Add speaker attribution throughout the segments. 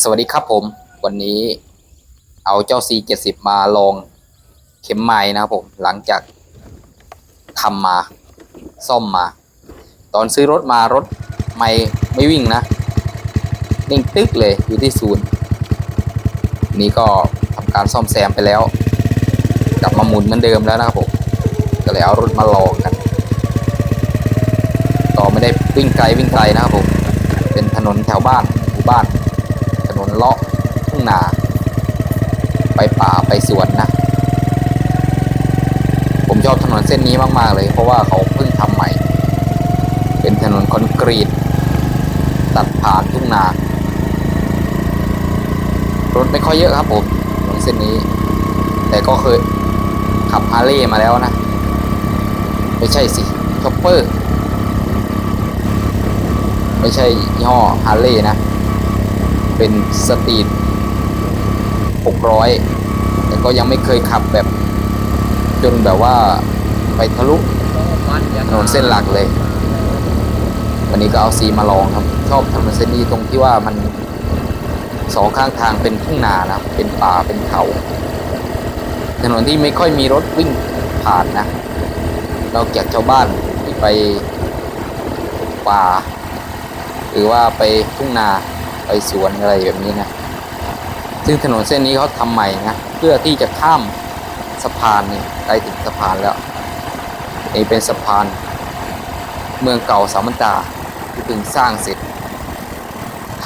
Speaker 1: สวัสดีครับผม วันนี้เอาเจ้า C70 มาลองเข็มไม้นะครับผม หลังจากทำมาซ่อมมา ตอนซื้อรถมารถไม่ไม่วิ่งนะนิ่งตึกเลยอยู่ที่ศูนย์นี่ก็ทำการซ่อมแซมไปแล้ว กลับมาหมุนเหมือนเดิมแล้วนะครับผม ก็เลยเอารถมาลองกันก็ไม่ได้วิ่งไกลวิ่งไกลนะครับผม เป็นถนนแถวบ้านหมู่บ้านถนน เลาะทุ่งนา ไปป่าไปสวนนะ ผมชอบถนนเส้นนี้มาก ๆ เลย เพราะว่าเขาเพิ่งทำใหม่ เป็นถนนคอนกรีต ตัดผ่านทุ่งนารถไม่ค่อยเยอะครับผมถนนเส้นนี้ แต่ก็เคยขับฮาร์เลย์มาแล้วนะ ไม่ใช่สิชอปเปอร์ ไม่ใช่ยี่ห้อฮาร์เลย์นะ เป็นสตรีท600 แต่ก็ยังไม่เคยขับแบบ จนแบบว่าไปทะลุถนนเส้นหลักเลย วันนี้ก็เอาซีมาลองครับ ชอบถนนเส้นนี้ตรงที่ว่ามันสองข้างทางเป็นทุ่งนานะ เป็นป่าเป็นเขา ถนนที่ไม่ค่อยมีรถวิ่งผ่านนะนอกจากชาวบ้านที่ไปป่า หรือว่าไปทุ่งนา ไปสวนอะไรแบบนี้นะ ซึ่งถนนเส้นนี้เขาทำใหม่นะ เพื่อที่จะข้ามสะพานนี่ใกล้ถึงสะพานแล้วนี่เป็นสะพาน เมืองเก่าสามันตาที่เพิ่งสร้างเสร็จ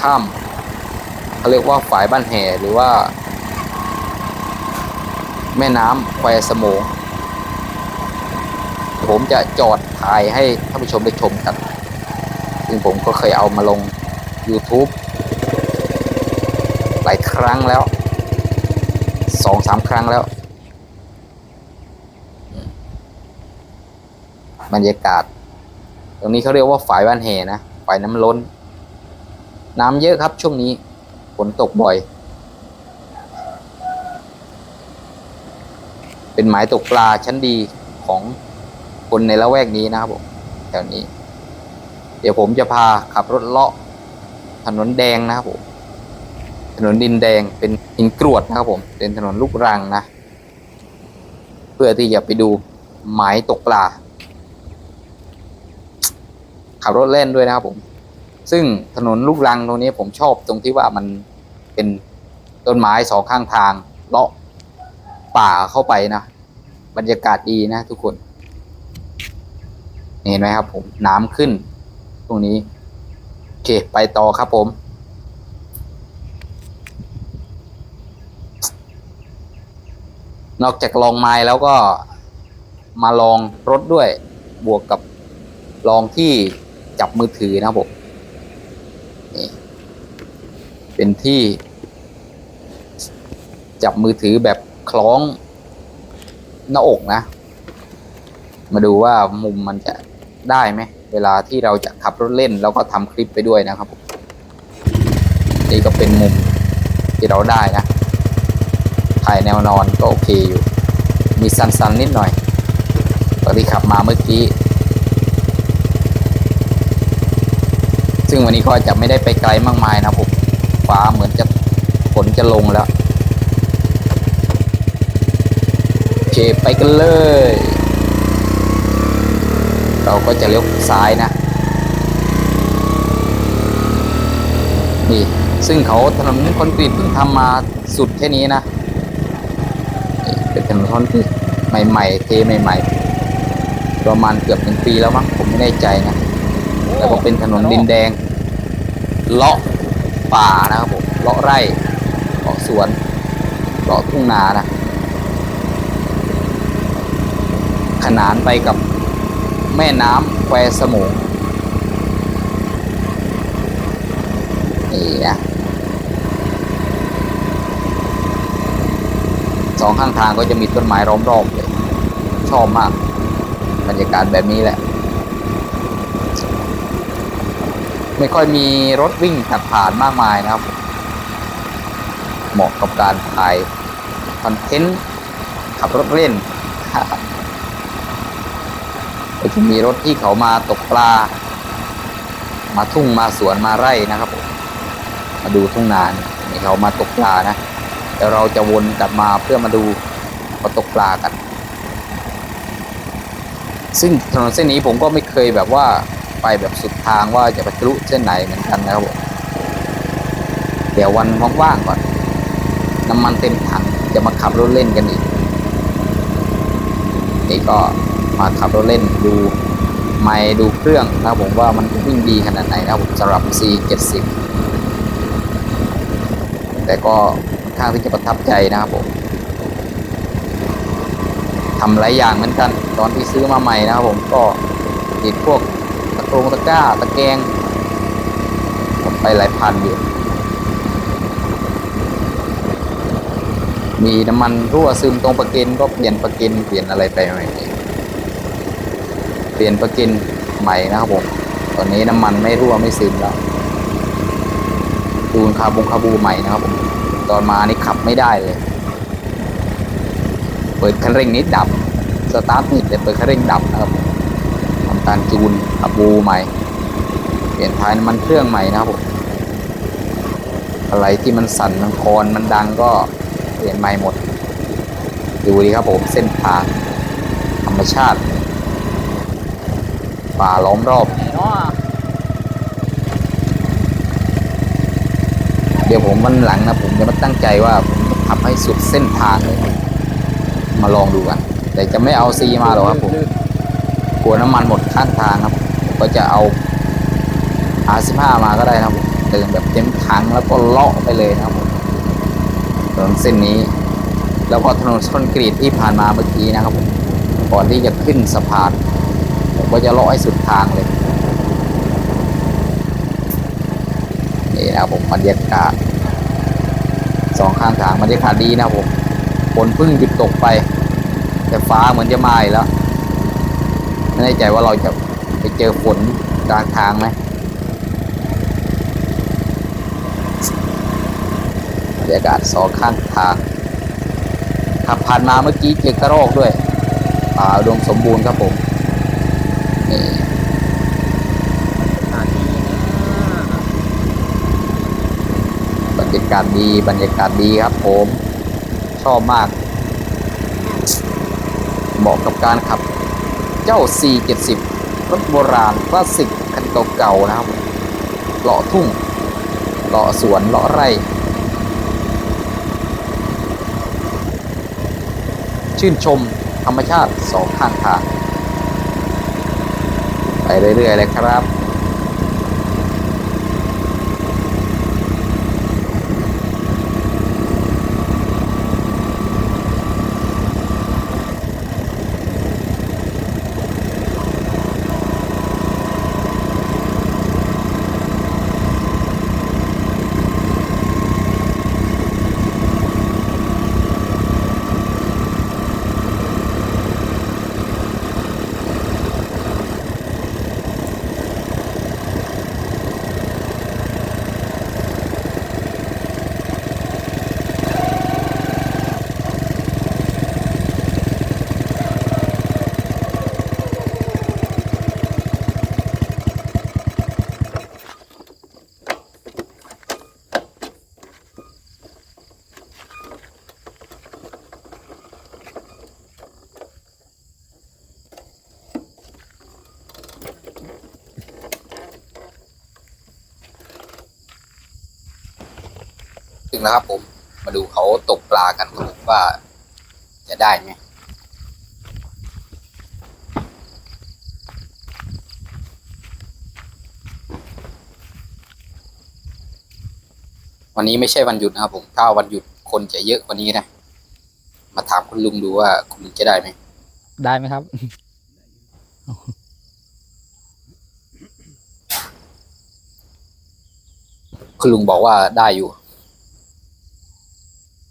Speaker 1: ข้ามเขาเรียกว่าฝายบ้านแห่หรือว่า แม่น้ำแควสมงผมจะจอดถ่ายให้ท่านผู้ชมได้ชมกันซึ่งผมก็เคยเอามาลง YouTube ครั้งแล้วสองสามครั้งแล้ว บรรยากาศ ตรงนี้เขาเรียกว่าฝายบ้านแห่นะฝายน้ำล้น น้ำเยอะครับช่วงนี้ฝนตกบ่อย เป็นหมายตกปลาชั้นดีของคนในละแวกนี้นะครับผมแถวนี้ เดี๋ยวผมจะพาขับรถเลาะถนนแดงนะครับผม ถนนดินแดงเป็นหินกรวดนะครับผม เป็นถนนลูกรังนะ เพื่อที่จะไปดูหมายตกปลา ขับรถเล่นด้วยนะครับผม ซึ่งถนนลูกรังตรงนี้ผมชอบตรงที่ว่ามันเป็นต้นไม้สองข้างทางเลาะป่าเข้าไปนะ บรรยากาศดีนะทุกคน เห็นไหมครับผมน้ำขึ้น ตรงนี้ โอเค ไปต่อครับผม นอกจากลองไม้แล้วก็มาลองรถด้วย บวกกับลองที่จับมือถือนะครับผมนี่เป็นที่ จับมือถือแบบคล้องหน้าอกนะ มาดูว่ามุมมันจะได้ไหม เวลาที่เราจะขับรถเล่น แล้วก็ทำคลิปไปด้วยนะครับผมนี่ก็เป็นมุมที่เราได้นะ ถ่ายแนวนอนก็โอเคอยู่ มีสันๆนิดหน่อยตอนที่ขับมาเมื่อกี้ ซึ่งวันนี้ก็จะไม่ได้ไปไกลมากมายนะผมฟ้าเหมือนจะฝนจะลงแล้ว โอเคไปกันเลย เราก็จะเลี้ยวซ้ายนะนี่ซึ่งเขาถนนคอนกรีตเพิ่งทำมาสุดแค่นี้นะ เป็นถนนคอนกรีต ใหม่ๆ เทใหม่ๆ ประมาณเกือบหนึ่งปีแล้วมั้งผมไม่แน่ใจนะแล้วก็เป็นถนนดินแดง เลาะป่านะครับผมเลาะไร่เลาะสวนเลาะทุ่งนานะ ขนานไปกับแม่น้ำแควสมุงนี่นะ องข้างทางก็จะมีต้นไม้ล้อมรอบเลย ชอบมาก บรรยากาศแบบนี้แหละ ไม่ค่อยมีรถวิ่งผ่านผ่านมากมายนะครับ เหมาะกับการถ่ายคอนเทนต์ขับรถเล่นก็จะมีรถที่เขามาตกปลา มาทุ่งมาสวนมาไร่นะครับ มาดูทุ่งนานนี่เขามาตกปลานะ เดี๋ยวเราจะวนกลับมาเพื่อมาดูเขาตกปลากัน ซึ่งถนนเส้นนี้ผมก็ไม่เคยแบบว่าไปแบบสุดทางว่าจะไปทะลุเส้นไหนเหมือนกันนะครับผมเดี๋ยววันว่างๆก่อน น้ำมันเต็มถังจะมาขับรถเล่นกันอีก นี่ก็มาขับรถเล่นดูไมค์ดูเครื่องนะครับผมว่ามันวิ่งดีขนาดไหนนะครับผมสำหรับ C70 แต่ก็ ข้างที่จะประทับใจนะครับผมทำหลายอย่างเหมือนกัน ตอนที่ซื้อมาใหม่นะครับผมก็ติดพวกตะโกรงตะกร้าตะแกงหมไปหลายพันอยู่มีน้ำมันรั่วซึมตรงประเกนก็เปลี่ยนประเกนเปลี่ยนอะไรไปใหม่เปลี่ยนประเกนใหม่นะครับผมตอนนี้น้ำมันไม่รั่วไม่ซึมแล้วดูนคาบงคาบูใหม่นะครับผม ตอนมานี่ขับไม่ได้เลย เปิดคันเร่งนิดดับ สตาร์ทติดแต่เปิดคันเร่งดับนะครับทำการจูนคาบูใหม่ เปลี่ยนท้ายน้ำมันเครื่องใหม่นะครับผมอะไรที่มันสั่นมันคอนมันดังก็เปลี่ยนใหม่หมด ดูดีครับผมเส้นทางธรรมชาติ ป่าล้อมรอบ เดี๋ยวผมวันหลังนะผมจะมาตั้งใจว่าผมจะขับให้สุดเส้นทางเลยมาลองดูกันแต่จะไม่เอาซีมาหรอกครับผมกลัวน้ำมันหมดข้างทางครับผมก็จะเอา R15 มาก็ได้นะครับผมเติมแบบเต็มถังแล้วก็เลาะไปเลยนะครับผมถนนเส้นนี้ แล้วก็ถนนคอนกรีตที่ผ่านมาเมื่อกี้นะครับผมก่อนที่จะขึ้นสะพานผมก็จะเลาะให้สุดทางเลย นี่นะครับผมบรรยากาศสองข้างทางบรรยากาศดีนะครับผมฝนพิ่งหยุดตกไป แต่ฟ้าเหมือนจะมาอีกแล้วไม่แน่ใจว่าเราจะไปเจอฝนกลางทางไหมบรรยากาศสองข้างทางขับผ่านมาเมื่อกี้เจอกระรอกด้วยป่าอุดมสมบูรณ์ครับผมนี่บรรยากาศดีบรรยากาศดีครับผม ชอบมากเหมาะกับการขับเจ้า C70 รถโบราณคลาสสิกคันเก่าๆนะครับเลาะทุ่งเลาะสวนเลาะไร่ ชื่นชมธรรมชาติสองข้างทาง ไปเรื่อยๆเลยครับ ถึงแล้วครับผม มาดูเขาตกปลากันครับผมว่าจะได้ไหมวันนี้ไม่ใช่วันหยุดนะครับผม ถ้าวันหยุดคนจะเยอะกว่านี้นะ มาถามคุณลุงดูว่าคุณลุงจะได้ไหม
Speaker 2: ได้ไหมครับ
Speaker 1: คุณลุงบอกว่าได้อยู่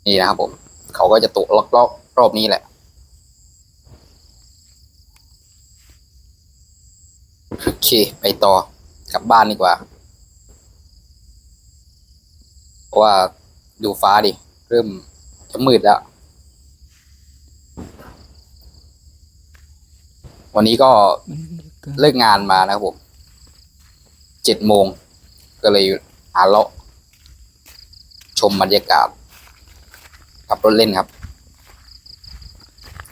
Speaker 1: นี่นะครับผม เขาก็จะตกล็อกรอบรอบนี้แหละ โอเค ไปต่อกลับบ้านดีกว่า เพราะว่าดูฟ้าดิ เริ่มจะมืดแล้ว วันนี้ก็เลิกงานมานะครับผม เจ็ดโมง ก็เลยหาเลาะชมบรรยากาศ ขับรถเล่นครับ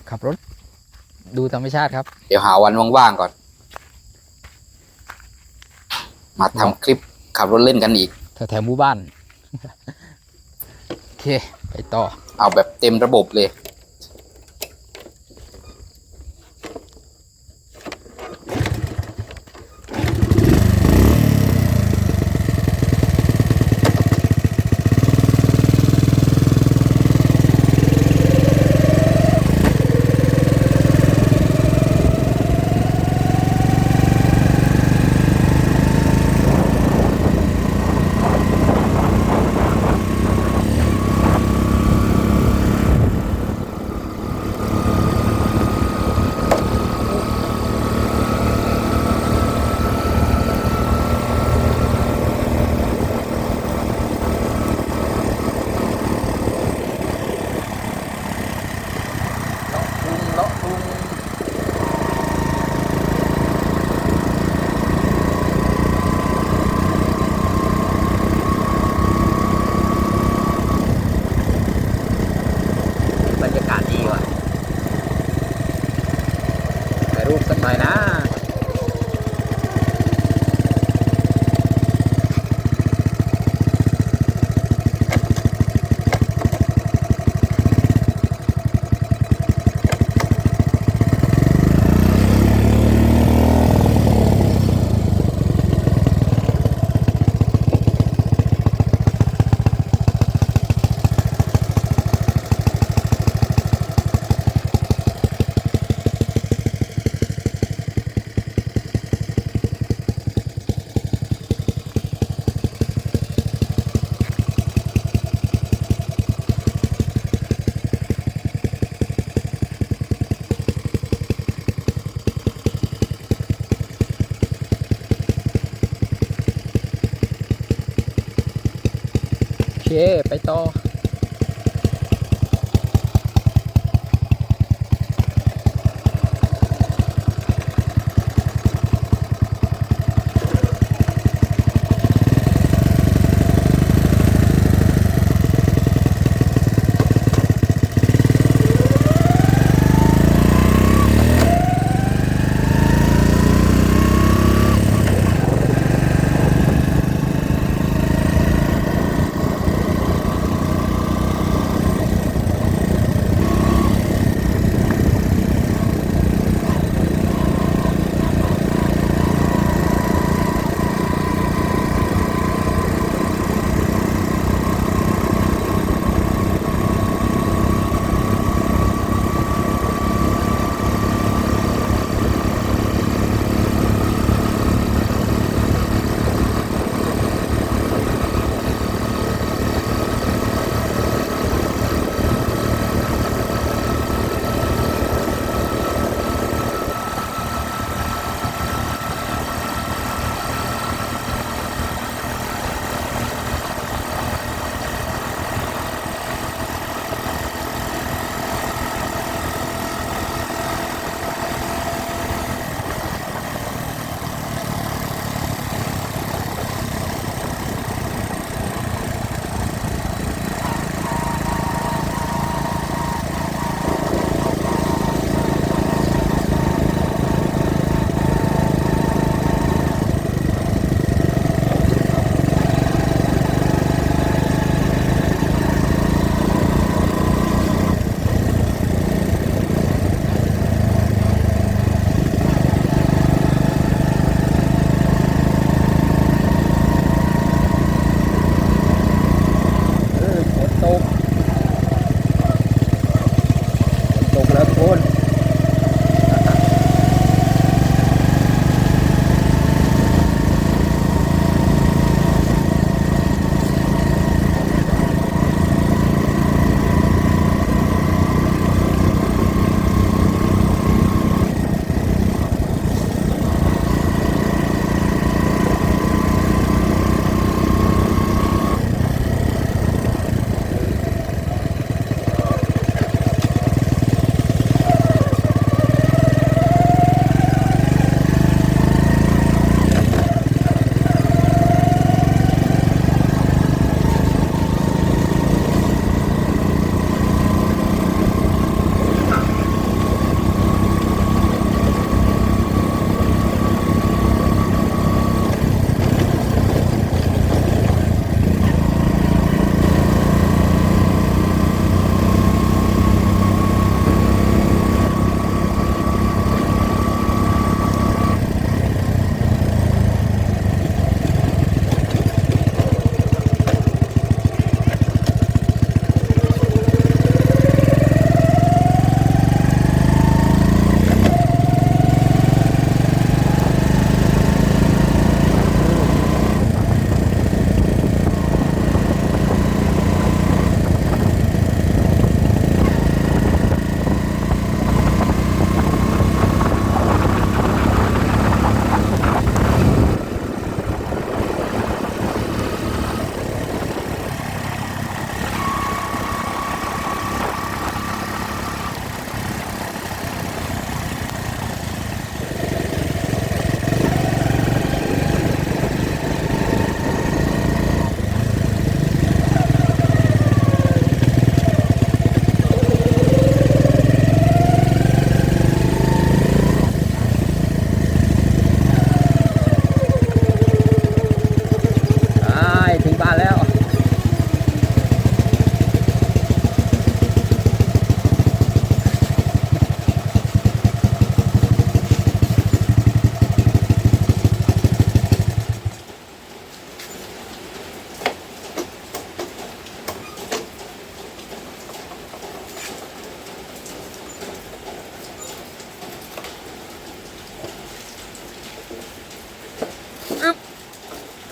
Speaker 2: ขับรถ ดูธรรมชาติครับ
Speaker 1: เดี๋ยวหาวันว่างๆก่อน มาทำคลิปขับรถเล่นกันอีก
Speaker 2: แถวแถวหมู่บ้าน โอเค ไปต่อ
Speaker 1: เอาแบบเต็มระบบเลย
Speaker 2: รูปสักหน่อยนะ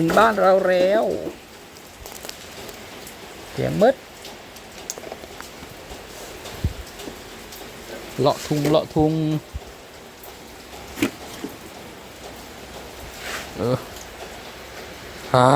Speaker 2: ถึงบ้านเราแล้วเสียงมืดเลาะทุงเลาะทุงเอออ่า